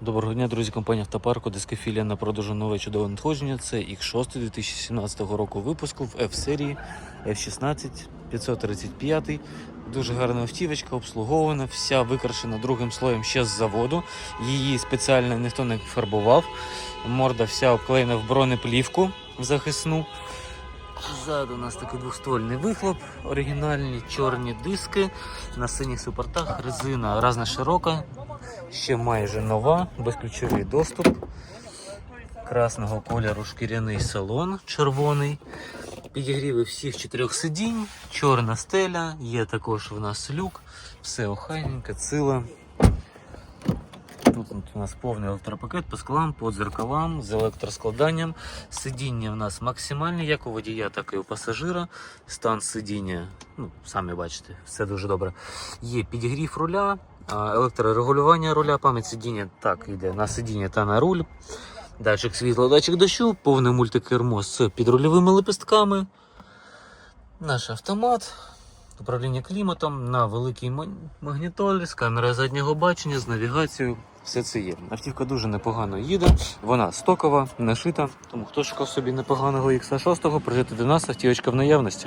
Доброго дня, друзі, компанія Автопарку, дискофілія на продажу нове чудове надходження. Це X6 2017 року випуску в F-серії F16 535. Дуже гарна автівочка, обслугована, вся викрашена другим слоєм ще з заводу. Її спеціально ніхто не фарбував. Морда вся обклеєна в бронеплівку в захисну. Ззаду у нас такий двохствольний вихлоп, оригінальні чорні диски на синіх супортах, резина різна широка, ще майже нова, безключовий доступ. Красного кольору шкіряний салон червоний. Підігріви всіх чотирьох сидінь, чорна стеля, є також в нас люк, все охайненько, цила. Тут у нас повний електропакет по склам, по дзеркалам, з електроскладанням. Сидіння в нас максимальні, як у водія, так і у пасажира. Стан сидіння, ну, самі бачите, все дуже добре. Є підігрів руля, електрорегулювання руля, пам'ять сидіння так йде на сидіння та на руль. Датчик світла, датчик дощу, повне мультикермо з підрульовими лепестками. Наш автомат, управління кліматом на великій ма- магнітолі з камерою заднього бачення, з навігацією. Все це є. Автівка дуже непогано їде, вона стокова, нашита. Тому хто шукав собі непоганого X6, приїжджайте до нас, автівочка в наявності.